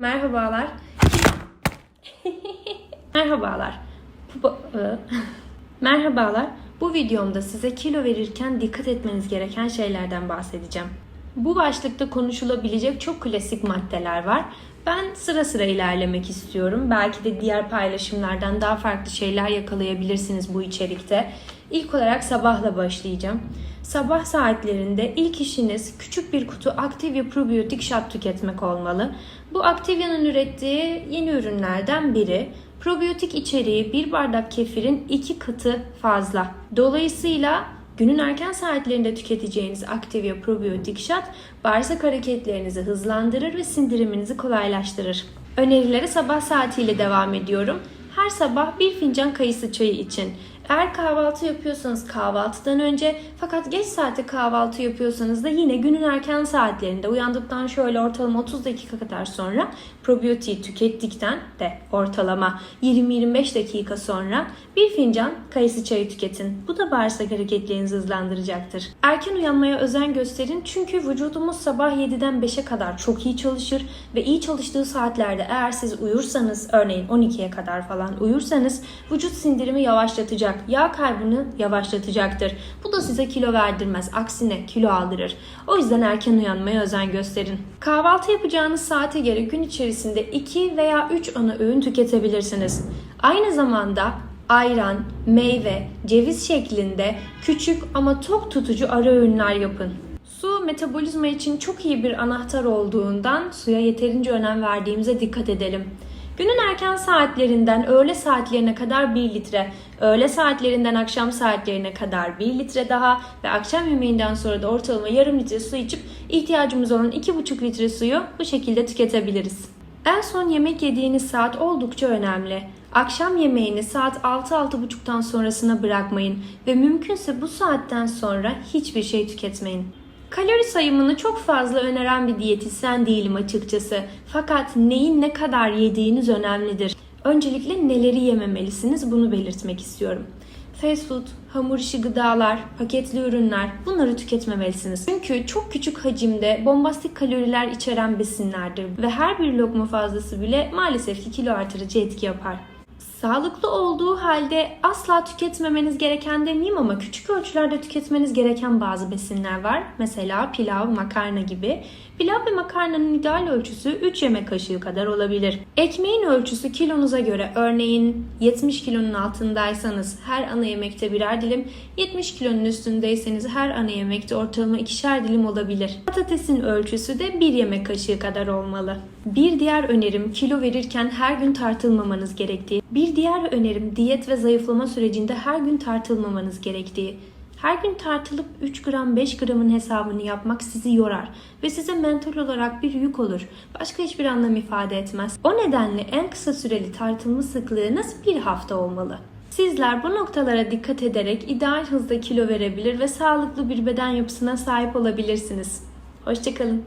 Merhabalar. Merhabalar. E, Merhabalar. Bu videomda size kilo verirken dikkat etmeniz gereken şeylerden bahsedeceğim. Bu başlıkta konuşulabilecek çok klasik maddeler var. Ben sıra sıra ilerlemek istiyorum. Belki de diğer paylaşımlardan daha farklı şeyler yakalayabilirsiniz bu içerikte. İlk olarak sabahla başlayacağım. Sabah saatlerinde ilk işiniz küçük bir kutu Activia probiyotik shot tüketmek olmalı. Bu Activia'nın ürettiği yeni ürünlerden biri. Probiyotik içeriği bir bardak kefirin iki katı fazla. Dolayısıyla günün erken saatlerinde tüketeceğiniz Activia probiyotik shot bağırsak hareketlerinizi hızlandırır ve sindiriminizi kolaylaştırır. Önerilere sabah saatiyle devam ediyorum. Her sabah bir fincan kayısı çayı için. Eğer kahvaltı yapıyorsanız kahvaltıdan önce fakat geç saatte kahvaltı yapıyorsanız da yine günün erken saatlerinde uyandıktan şöyle ortalama 30 dakika kadar sonra probiyotiği tükettikten de ortalama 20-25 dakika sonra bir fincan kayısı çayı tüketin. Bu da bağırsak hareketlerinizi hızlandıracaktır. Erken uyanmaya özen gösterin çünkü vücudumuz sabah 7'den 5'e kadar çok iyi çalışır ve iyi çalıştığı saatlerde eğer siz uyursanız örneğin 12'ye kadar falan uyursanız vücut sindirimi yavaşlatacak, yağ kaybını yavaşlatacaktır. Bu da size kilo verdirmez, aksine kilo aldırır. O yüzden erken uyanmaya özen gösterin. Kahvaltı yapacağınız saate göre gün içerisinde 2 veya 3 ana öğün tüketebilirsiniz. Aynı zamanda ayran, meyve, ceviz şeklinde küçük ama tok tutucu ara öğünler yapın. Su metabolizma için çok iyi bir anahtar olduğundan suya yeterince önem verdiğimize dikkat edelim. Günün erken saatlerinden öğle saatlerine kadar 1 litre, öğle saatlerinden akşam saatlerine kadar 1 litre daha ve akşam yemeğinden sonra da ortalama yarım litre su içip ihtiyacımız olan 2,5 litre suyu bu şekilde tüketebiliriz. En son yemek yediğiniz saat oldukça önemli. Akşam yemeğini saat 6-6.30'dan sonrasına bırakmayın ve mümkünse bu saatten sonra hiçbir şey tüketmeyin. Kalori sayımını çok fazla öneren bir diyetisyen değilim açıkçası. Fakat neyin ne kadar yediğiniz önemlidir. Öncelikle neleri yememelisiniz bunu belirtmek istiyorum. Fast food, hamur işi gıdalar, paketli ürünler bunları tüketmemelisiniz. Çünkü çok küçük hacimde bombastik kaloriler içeren besinlerdir ve her bir lokma fazlası bile maalesef ki kilo artırıcı etki yapar. Sağlıklı olduğu halde asla tüketmemeniz gereken demeyeyim ama küçük ölçülerde tüketmeniz gereken bazı besinler var. Mesela pilav, makarna gibi. Pilav ve makarnanın ideal ölçüsü 3 yemek kaşığı kadar olabilir. Ekmeğin ölçüsü kilonuza göre örneğin 70 kilonun altındaysanız her ana yemekte birer dilim, 70 kilonun üstündeyseniz her ana yemekte ortalama ikişer dilim olabilir. Patatesin ölçüsü de 1 yemek kaşığı kadar olmalı. Bir diğer önerim kilo verirken her gün tartılmamanız gerektiği. Bir diğer önerim diyet ve zayıflama sürecinde her gün tartılmamanız gerektiği. Her gün tartılıp 3 gram 5 gramın hesabını yapmak sizi yorar ve size mental olarak bir yük olur. Başka hiçbir anlam ifade etmez. O nedenle en kısa süreli tartılma sıklığınız bir hafta olmalı. Sizler bu noktalara dikkat ederek ideal hızda kilo verebilir ve sağlıklı bir beden yapısına sahip olabilirsiniz. Hoşçakalın.